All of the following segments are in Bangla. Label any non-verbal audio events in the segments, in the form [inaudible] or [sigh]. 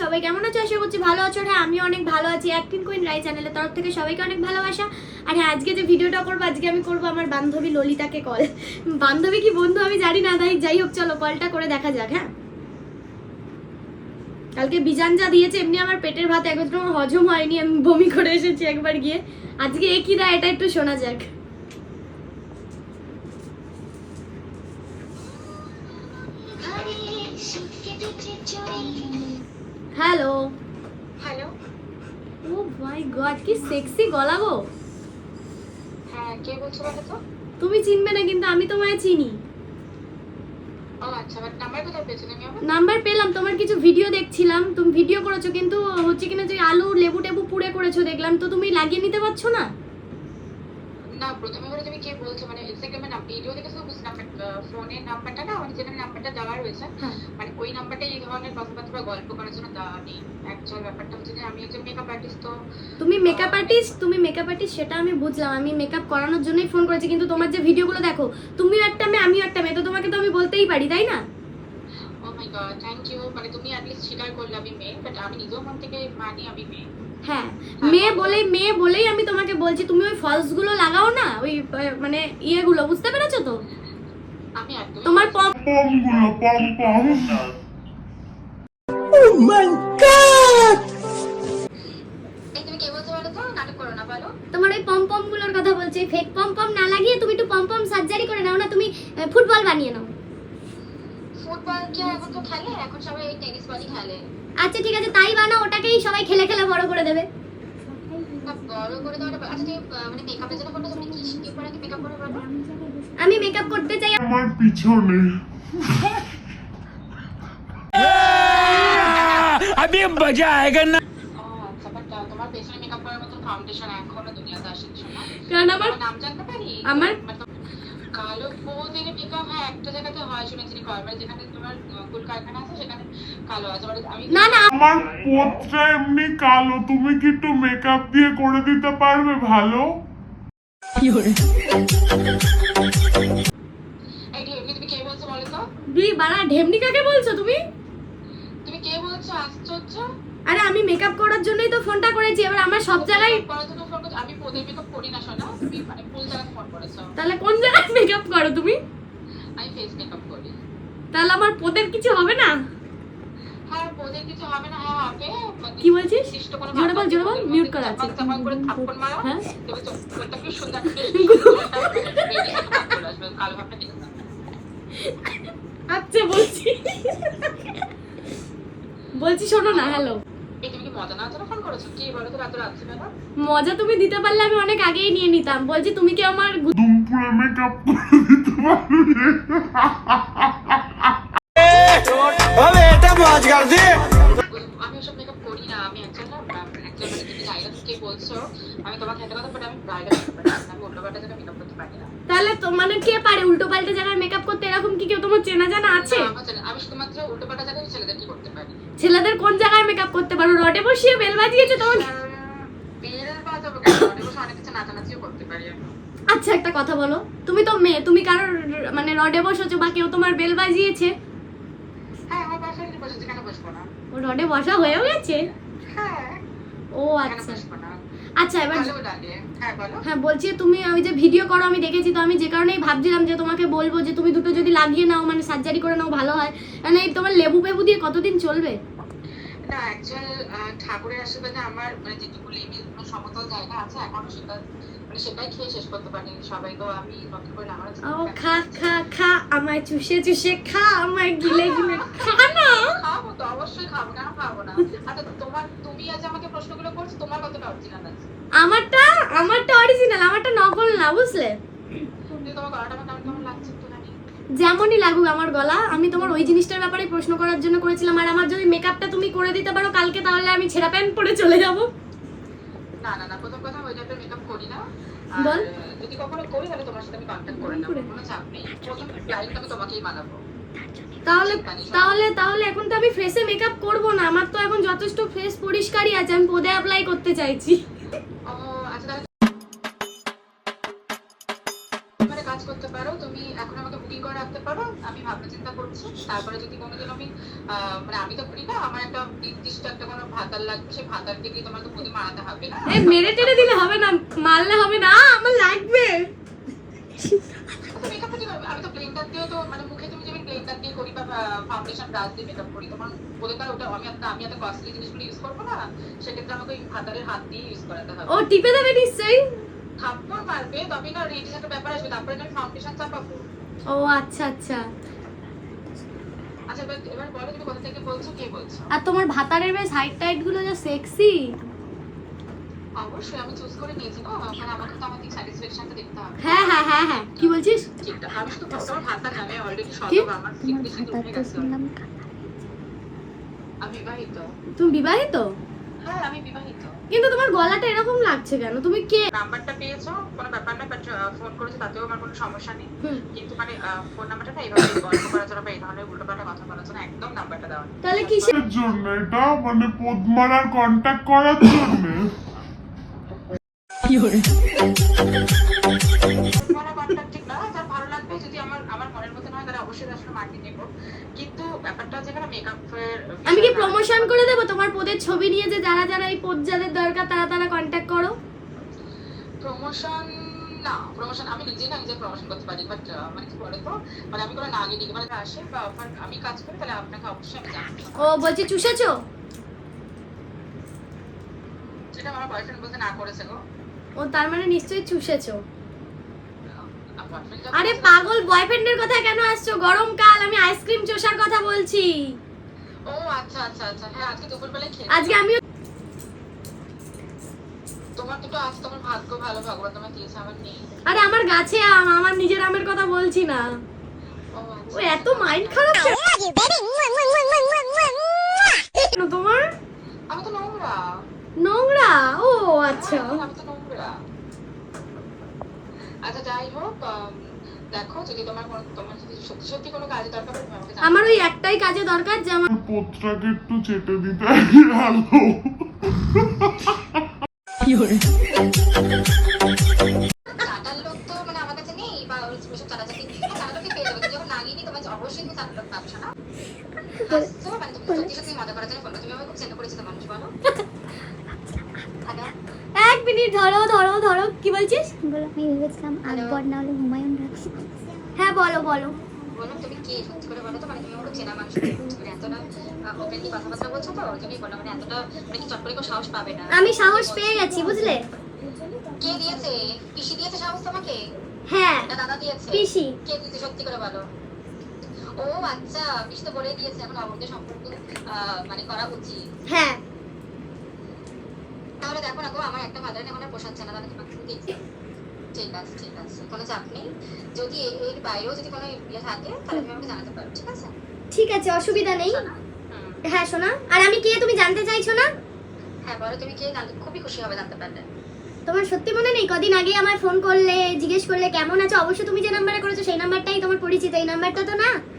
সবাই কেমন আছো? ভালো আছো। হ্যাঁ আমি অনেক ভালো আছি অ্যাক্টিং কুইন রাই চ্যানেলের তরফ থেকে সবাইকে অনেক ভালোবাসা। আর হ্যাঁ আজকে যে ভিডিওটা করব, আজকে আমি করব আমার বান্ধবী ললিতাকে কল বান্ধবী কি বন্ধু আমি জানি না যাই হোক, চলো কলটা করে দেখা যাক হ্যাঁ? কালকে বিজান যা দিয়েছে, এমনি আমার পেটের ভাত একত্র হজম হয়নি, আমি বমি করে এসেছি একবার গিয়ে। আজকে এ কি দেয় এটা একটু শোনা যাক। Hello hello oh my god কি সেক্সি গলা গো। হ্যাঁ কে বলছো বলো তো? তুমি চিনবে না কিন্তু আমি তোমায় চিনি। আচ্ছা নাম্বার নাম্বার পেলাম তোমার কিছু ভিডিও দেখছিলাম। তুমি ভিডিও করেছ কিন্তু হচ্ছে কিনা যে আলু লেবু টেবু পুড়ে করেছ দেখলাম। তো তুমি লাগিয়ে নিতে পারছ না? না প্রথমে বলে তুমি কে বলছো মানে ইনস্টাগ্রামে না ভিডিও দেখে শুধু বুঝলাম বাট ফোনের নাম্বারটা না মানে যেখানে নাম্বারটা দেওয়া রয়েছে হ্যাঁ। মানে ওই নাম্বারটা এই ধরনের কথাবার্তা বা গল্প করার জন্য দেওয়া নেই। অ্যাকচুয়াল ব্যাপারটা হচ্ছে যে আমি একজন মেকআপ আর্টিস্ট তো তুমি মেকআপ আর্টিস্ট তুমি মেকআপ আর্টিস্ট সেটা আমি বুঝলাম। আমি মেকআপ করানোর জন্যই ফোন করেছি কিন্তু তোমার যে ভিডিওগুলো দেখো তুমিও একটা মেয়ে আমিও একটা মেয়ে তো তোমাকে তো আমি বলতেই পারি তাই না? Oh my god thank you মানে তুমি অ্যাটলিস্ট স্বীকার করলে আমি মেয়ে বাট আমি নিজেও মন থেকে মানি আমি মেয়ে। হ্যাঁ মেয়ে বলেই মেয়ে বলেই আমি তোমাকে বলছি তুমি ওই ফলসগুলো লাগাও না ওই মানে ইয়েগুলো বুঝতে পেরেছ তো? তোমার পম পমগুলো পম না। বলো। তোমার ওই পম পমগুলোর কথা বলছি ফেক পম পম না লাগিয়ে তুমি একটু পম পম সার্জারি করে নাও না তুমি ফুটবল বানিয়ে নাও। আচ্ছা ঠিক আছে তাই বানা ওটাকেই সবাই খেলে খেলে বড় করে দেবে। আমি মেকআপ করতে চাই। আমার পিছনে। আমি মজা আয়েগা না তোমার পেছনে মেকআপ করার মতো ফাউন্ডেশন এখনও দুনিয়াতে আসেনি আমার কালো বৌদের মেকআপ হ্যাঁ একটা জায়গাতে হয় শুনেছি কয়েকবার যেখানে তোমার কুল কারখানা আছে সেখানে কালো আছে। আমি না না। আমার পোতটা এমনি কালো তুমি কি একটু মেকআপ দিয়ে করে দিতে পারবে ভালো? তুমি কে বলছো বলো তো? দুই বাড়া ঢেমনি কাকে বলছো তুমি? তুমি কে বলছো? আশ্চর্য। আরে আমি মেকআপ করার জন্যই তো ফোনটা করেছি এবার আমার সব জায়গায় আমি পোদের মেকআপ করি না শোনা। তুমি মানে ফুল জায়গায় ফোন করেছ। তাহলে কোন জায়গায় মেকআপ করো তুমি? আমি ফেস মেকআপ করি। তাহলে আমার পোদের কিছু হবে না? হ্যাঁ পোদের কিছু হবে না হ্যাঁ হবে মানে কি বলছিস? কোনো জোরে বল জোরে বল মিউট করা আছে। চাপাক চাপাক করে থাপ্পড় মারো। হ্যাঁ? তবে চোখটা কি সুন্দর কালো ভাবটা আছে আচ্ছা বলছি। বলছি শোনো না হ্যালো এই তুমি কি মজা না ফোন করেছ? কি বলো তো রাত রাত্রি বেলা? মজা তুমি দিতে পারলে আমি অনেক আগেই নিয়ে নিতাম। বলছি তুমি কি আমার মেকআপ বলছো আমি তোমাকে একটা কথা বাট আমি ব্রাইডাল আমি উল্টো পাল্টা জায়গায় মেকআপ করতে পারি না। তাহলে তো মানে কে পারে উল্টো পাল্টা জায়গায় মেকআপ করতে? এরকম কি কেউ তোমার চেনা জানা আছে? আমি শুধুমাত্র উল্টো পাল্টা জায়গায় ছেলেদের কি করতে পারি? ছেলেদের কোন জায়গায় মেকআপ করতে পারো? রডে বসিয়ে বেল বাজিয়েছে তোমার? বিয়ের বাজাবো কেন? অনেক বছর অনেক কিছু নাচানাচিও করতে পারি আচ্ছা একটা কথা বলো। তুমি তো মেয়ে তুমি কারোর মানে রডে বসেছো বা কেউ তোমার বেল বাজিয়েছে? হ্যাঁ আমার বাসায় বসেছি কেন বসবো না? ও রডে বসা হয়েও গেছে? হ্যাঁ ও আচ্ছা। আচ্ছা এবার হ্যাঁ হ্যাঁ বলছি তুমি ওই যে ভিডিও করো আমি দেখেছি তো আমি যে কারণেই ভাবছিলাম যে তোমাকে বলব যে তুমি দুটো যদি লাগিয়ে নাও মানে সার্জারি করে নাও ভালো হয়। মানে এই তোমার লেবু পেবু দিয়ে কতদিন চলবে? না অ্যাকচুয়াল ঠাকুরের আশীর্বাদে আমার মানে যেটুকু লিমিট সমতল জায়গা আছে এখনও সেটা মানে সেটাই খেয়ে শেষ করতে পারিনি। আমি করে আমার ও খা খা খা আমায় চুষে চুষে খা আমায় গিলে গিলে খা না। খাব তো অবশ্যই খাব কেন খাব না? আচ্ছা তোমার তুমি আজ আমাকে প্রশ্নগুলো করছ তোমার কতটা অরিজিনাল আছে? আমারটা আমারটা অরিজিনাল আমারটা নকল না বুঝলে? তুমি তোমার গলাটা আমার কেমন কেমন লাগছে একটু জানি যেমনই লাগুক আমার গলা আমি তোমার ওই জিনিসটার ব্যাপারে প্রশ্ন করার জন্য করেছিলাম। আর আমার যদি মেকআপটা তুমি করে দিতে পারো কালকে তাহলে আমি ছেঁড়া প্যান্ট পরে চলে যাব। না না না প্রথম কথা ওই টাইপের মেকআপ করি না। বল। যদি কখনো করি তাহলে তোমার সাথে আমি কন্ট্যাক্ট করে নেব। কোনো চাপ নেই। প্রথম ক্লায়েন্ট আমি তোমাকেই তাহলে তাহলে তাহলে এখন তো আমি ফেসে মেকআপ করব না। আমার তো এখন যথেষ্ট ফেস পরিষ্কারই আছে আমি পদে অ্যাপ্লাই করতে চাইছি। করব তারপরে যদি কোনোদিন আমি মানে আমি তো করি না আমার একটা নির্দিষ্ট একটা কোনো ভাতার লাগবে সেই ভাতারকে দিয়ে তোমাকে প্রতি মারাতে হবে না এই মেরে টেরে দিলে হবে না মারলে হবে না আমার লাগবে। মেকআপ আচ্ছা, আমি তো ব্লেন্ডার দিয়ে তো মানে মুখে তুমি যেমন ব্লেন্ডার দিয়ে করি বা ফাউন্ডেশন ব্রাশ দিয়ে মেকআপ করি তোমার বলে তার ওটা আমি আমি একটা কস্টলি জিনিসগুলো ইউজ করব না সেক্ষেত্রে আমাকে ভাতারের হাত দিয়ে ইউজ করাতে হবে। ও টিপে দেবে নিশ্চয়ই? থাপ্পড় মারবে তবে না রেডিস একটা ব্যাপার আসবে তারপরে আমি ফাউন্ডেশন চাপাবো। ও আচ্ছা আচ্ছা। আচ্ছা এবার এবার বলো তুমি কোথা থেকে বলছো কে বলছো? আর তোমার ভাতারের বেশ হাইট টাইটগুলো যা সেক্সি অবশ্যই আমি চুজ করে নিয়েছি আমাকে তো স্যাটিসফ্যাকশনটা দেখতে হবে। হ্যাঁ হ্যাঁ হ্যাঁ হ্যাঁ। কি বলছিস? ঠিকঠাক শুধু অলরেডি? আমার গেছে। আমি বিবাহিত। তুমি বিবাহিত? হ্যাঁ আমি বিবাহিত। কিন্তু তোমার গলাটা এরকম লাগছে কেন? তুমি কে? নাম্বারটা পেয়েছ? কোনো ব্যাপার না বাট ফোন করেছ তাতেও আমার কোনো সমস্যা নেই। কিন্তু মানে ফোন নাম্বারটা না এইভাবে গল্প করার জন্য বা এই ধরনের উল্টোপাল্টা কথা বলার জন্য একদম নাম্বারটা দেওয়া। তাহলে কিসের? জন্য এটা মানে পদ্মারার কন্ট্যাক্ট করার জন্য। মানে contact ঠিক না, যার ভালো লাগবে যদি আমার আমার মনের মতন হয় তাহলে নেব। কিন্তু ব্যাপারটা হচ্ছে মেকআপের আমি কি প্রমোশন করে দেবো? তোমার পদের ছবি নিয়ে যে যারা যারা এই পদ যাদের দরকার তারা তারা কন্ট্যাক্ট করো। প্রমোশন না প্রমোশন আমি নিজে না নিজে প্রমোশন করতে পারি বাট মানে কি বলে তো মানে আমি কোনো না মানে আসে বা অফার আমি কাজ করি তাহলে আপনাকে অবশ্যই আমি জানাব ও বলছি চুষেছো? যেটা আমার বয়ফ্রেন্ড বলতে না করেছে গো। ও তার মানে নিশ্চয়ই চুষেছো। আরে পাগল বয়ফ্রেন্ডের কথা কেন আসছো? গরমকাল আমি আইসক্রিম চোষার কথা বলছি। ও আচ্ছা আচ্ছা আচ্ছা। হ্যাঁ আজকে দুপুরবেলায় খেয়ে আজকে আমিও তোমার দুটো আজ তোমার ভাগ্য ভালো ভগবান তোমার দিয়েছে আমার নেই। আরে আমার গাছে আম আমার নিজের আমের কথা বলছি না। ও আচ্ছা এত মাইন্ড খারাপ কেন? তোমার? আমি তো নোংরা। নোংরা? ও আচ্ছা। আমি তো নোংরা। আচ্ছা যাই হোক দেখো যদি তোমার কোনো তোমার যদি সত্যি সত্যি কোনো কাজে দরকার পড়ে আমাকে। আমার ওই একটাই কাজে দরকার যে আমার পোত্রাকে একটু চেটে দিতে চাটার লোক তো মানে আমার কাছে নেই বা ওই ওইসব চাটাচাটি চাটার লোকই পেয়ে যাবে তুমি যখন না গিয়ে তোমার অবশ্যই তুমি চাটার লোক পাচ্ছ না হাসছো মানে তুমি সত্যি সত্যি মজা করার জন্য ফোন তুমি আমাকে খুব চেনা করেছ তো মানুষ বলো হ্যালো এক মিনিট ধরো ধরো ধরো। কি বলছিস? বলো আমি ভেবেছিলাম আকবর না হলে হুমায়ুন রাখছি। হ্যাঁ বলো বলো। তুমি কে সত্যি করে বলো তো? মানে তুমি আমাকে চেনা মানুষ তুমি এতটা ওপেনলি কথাবার্তা বলছো তো ওই জন্যই বললাম মানে এতটা মানে কি চট করে কেউ সাহস পাবে না? আমি সাহস পেয়ে গেছি বুঝলে? কে দিয়েছে? পিসি দিয়েছে সাহস তোমাকে? হ্যাঁ। দাদা দিয়েছে? পিসি। কে দিয়েছে সত্যি করে বলো? ও আচ্ছা পিসি তো বলে দিয়েছে এখন অবৈধ সম্পর্ক আহ, মানে করা উচিত। হ্যাঁ। তাহলে দেখো না গো আমার একটা ভালো এখন আর পোষাচ্ছে না তাহলে দেখছি ঠিক আছে ঠিক আছে। কোনো চাপ নেই যদি এর বাইরেও যদি কোনো ইয়ে থাকে তাহলে তুমি আমাকে জানাতে পারো ঠিক আছে? ঠিক আছে অসুবিধা নেই। হ্যাঁ শোনা। আর আমি কে তুমি জানতে চাইছো না? হ্যাঁ বলো তুমি কে জানতে খুবই খুশি হবে জানতে পারলে। তোমার সত্যি মনে নেই? কদিন আগে আমার ফোন করলে জিজ্ঞেস করলে কেমন আছো? অবশ্য তুমি যে নাম্বারে করেছ সেই নাম্বারটাই তোমার পরিচিত। এই নাম্বারটা তো না? তোমার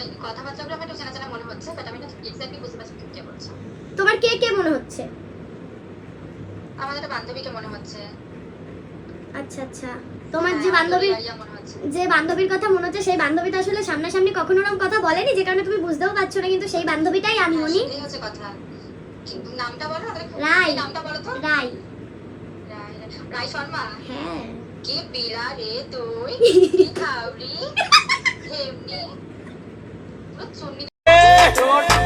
মানে কথাবার্তাগুলো আমার একটু চেনা চেনা মনে হচ্ছে বাট আমি না এক্স্যাক্টলি বুঝতে পারছি তুমি কে বলছো। তোমার কে কে মনে হচ্ছে? আমার একটা বান্ধবীকে মনে হচ্ছে। আচ্ছা আচ্ছা। তোমার যে হ্যাঁ, যে বান্ধবীর কথা মনে হচ্ছে সেই বান্ধবীটা আসলে সামনাসামনি কখনো ওরকম কথা বলেনি যে কারণে তুমি বুঝতেও পারছ না কিন্তু সেই বান্ধবীটাই আমি হ্যাঁ, উনি হচ্ছে কথা। কিন্তু নামটা বলো রাই। নামটা বলো তো? রাই। রাই শর্মা? হ্যাঁ। কি বিড়া রে তুই? [laughs] কি খাওরি? এমনি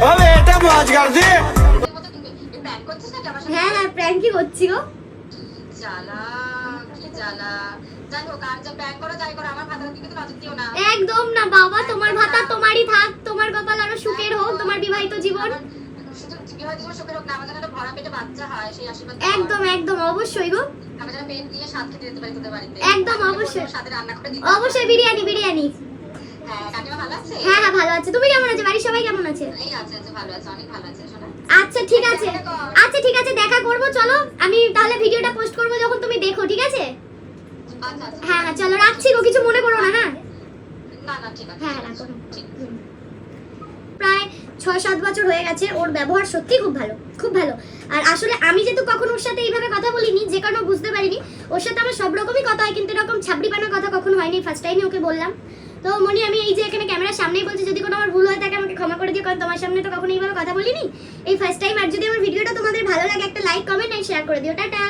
আরে হ্যাঁ, হোক আর যা প্র্যাঙ্ক করো যাই করো আমার ভাতার দিকে একদম না বাবা তোমার ভাতা তোমারই থাক তোমার কপাল আরও সুখের হোক তোমার বিবাহিত জীবন। একদম একদম অবশ্যই গো। একদম অবশ্যই। অবশ্যই বিরিয়ানি বিরিয়ানি। হ্যাঁ ভালো আছে? হ্যাঁ হ্যাঁ ভালো আছে। তুমি কেমন আছো? বাড়ির সবাই কেমন আছে? আচ্ছা ঠিক আছে। আচ্ছা ঠিক আছে দেখা করব চলো। আমি তাহলে ভিডিওটা পোস্ট করব যখন তুমি দেখো ঠিক আছে? আচ্ছা আচ্ছা হ্যাঁ হ্যাঁ চলো রাখছি গো কিছু মনে করো না হ্যাঁ? হ্যাঁ, রাখো। প্রায় ছয় সাত বছর হয়ে গেছে ওর ব্যবহার সত্যি খুব ভালো খুব ভালো। আর আসলে আমি যেহেতু কখনো ওর সাথে এইভাবে কথা বলিনি যে কারণে বুঝতে পারিনি ওর সাথে আমার সব রকমই কথা হয় কিন্তু এরকম ছাবড়িপানা কথা কখনো হয়নি ফার্স্ট টাইমে ওকে বললাম। তো মনি, আমি এই যে এখানে ক্যামেরার সামনেই বলছি, যদি কোনো আমার ভুল হয় তাকে আমাকে ক্ষমা করে দিও, কারণ তোমার সামনে তো কখনো এইভাবে কথা বলিনি। এই ফার্স্ট টাইম আর যদি আমার ভিডিওটা তোমাদের ভালো লাগে, একটা লাইক কমেন্ট এন্ড শেয়ার করে দিও। টাটা!